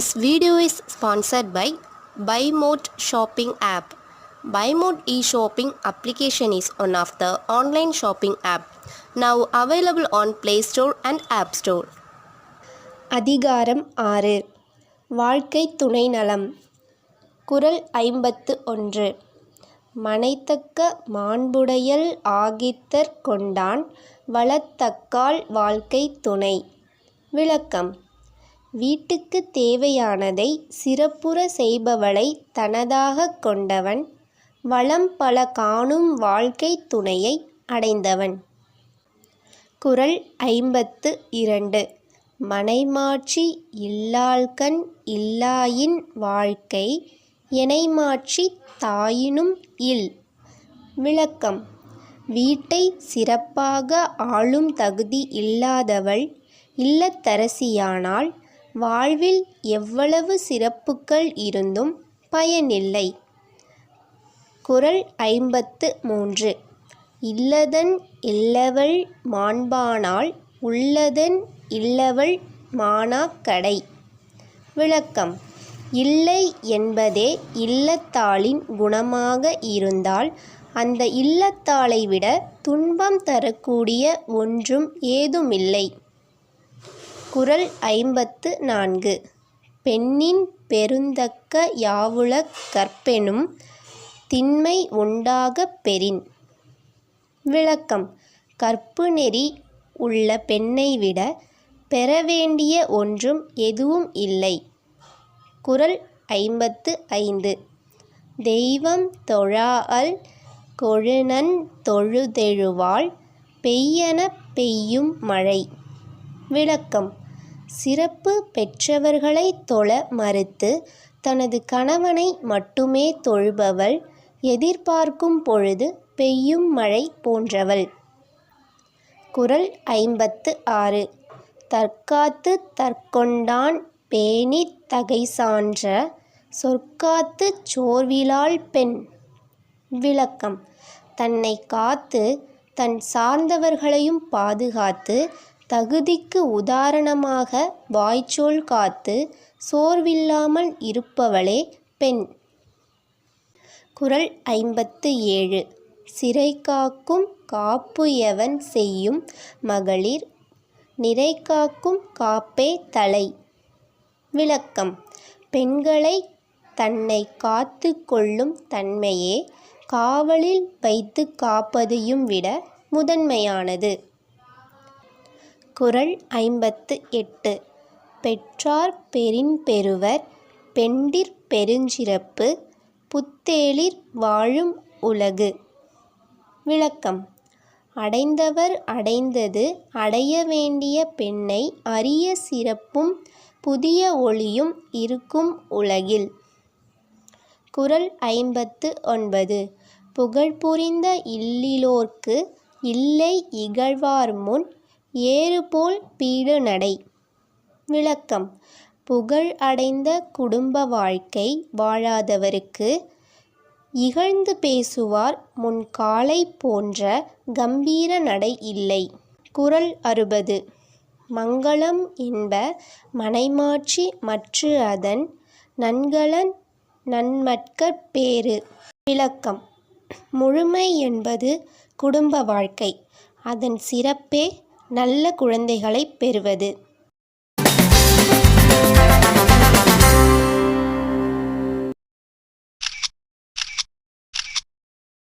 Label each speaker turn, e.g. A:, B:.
A: This video is sponsored by BuyMode shopping app. BuyMode e-shopping application is one of the online shopping app now available on Play Store and App Store. அதிகாரம் ஆறு வாழ்க்கை துணை நலம் குறள் ஐம்பத்து ஒன்று மனைத்தக்க மாண்புடையல் ஆகித்தற் கொண்டான் வளத்தக்கால் வாழ்க்கை துணை விளக்கம் வீட்டுக்குத் தேவையானதை சிறப்புற செய்பவளை தனதாகக் கொண்டவன் வளம் பல காணும் வாழ்க்கை துணையை அடைந்தவன். குறள் ஐம்பத்து இரண்டு. மனைமாட்சி இல்லாள்கண் இல்லாயின் வாழ்க்கை எனைமாட்சித் தாயினும் இல். விளக்கம். வீட்டை சிறப்பாக ஆளும் தகுதி இல்லாதவள் இல்லத்தரசியானால் வாழ்வில் எவ்வளவு சிறப்புக்கள் இருந்தும் பயனில்லை. குரல் ஐம்பத்து மூன்று. இல்லதன் இல்லவள் மாண்பானால் உள்ளதன் இல்லவள் மானாக்கடை விளக்கம். இல்லை என்பதே இல்லத்தாளின் குணமாக இருந்தால் அந்த இல்லத்தாளை விட துன்பம் தரக்கூடிய ஒன்றும் ஏதுமில்லை. குறள் ஐம்பத்து நான்கு. பெண்ணின் பெருந்தக்க யாவுளக் கற்பெனும் திண்மை உண்டாகப் பெறின். விளக்கம். கற்பு நெறி உள்ள பெண்ணை விட பெற வேண்டிய ஒன்றும் எதுவும் இல்லை. குறள் ஐம்பத்து ஐந்து. தெய்வம் தொழாஅல் கொழுநன் தொழுதெழுவாள் பெய்யெனப் பெய்யும் மழை. விளக்கம். சிறப்பு பெற்றவர்களை தொழ மறுத்து தனது கணவனை மட்டுமே தொழுபவள் எதிர்பார்க்கும் பொழுது பெய்யும் மழை போன்றவள். குரல் ஐம்பத்து ஆறு. தற்காத்து தற்கொண்டான் பேணித் தகைசான்ற சொற்காத்துச் சோர்விலாள் பெண். விளக்கம். தன்னை காத்து தன் சார்ந்தவர்களையும் பாதுகாத்து தகுதிக்கு உதாரணமாக வாய்ச்சொல் காத்து சோர்வில்லாமல் இருப்பவளே பெண். குரல் ஐம்பத்து ஏழு. சிறை காக்கும் காப்பு எவன் செய்யும் மகளிர்? நிறை காக்கும் காப்பே தலை. விளக்கம். பெண்களை தன்னை காத்து கொள்ளும் தன்மையே காவலில் வைத்து காப்பதையும் விட முதன்மையானது. குரல் ஐம்பத்து எட்டு. பெற்றார் பெறின் பெறுவர் பெண்டிர் பெருஞ்சிறப்பு புத்தேளிர் வாழும் உலகு. விளக்கம். அடைந்தவர் அடைந்தது அடைய வேண்டிய பெண்ணை அரிய சிறப்பும் புதிய ஒளியும் இருக்கும் உலகில். குரல் ஐம்பத்து ஒன்பது. புகழ்புரிந்த இல்லிலோர்க்கு இல்லை இகழ்வார் முன் ஏறுபோல் பீடு நடை. விளக்கம். புகழ் அடைந்த குடும்ப வாழ்க்கை வாழாதவருக்கு இகழ்ந்து பேசுவார் முன் காலை போன்ற கம்பீர நடை இல்லை. குறள் அறுபது. மங்களம் என்ப மனைமாட்சி மற்று அதன் நன்கலன் நன்மட்கற் பேறு. விளக்கம். முழுமை என்பது குடும்ப வாழ்க்கை. அதன் சிறப்பே நல்ல குழந்தைகளைப் பெறுவது.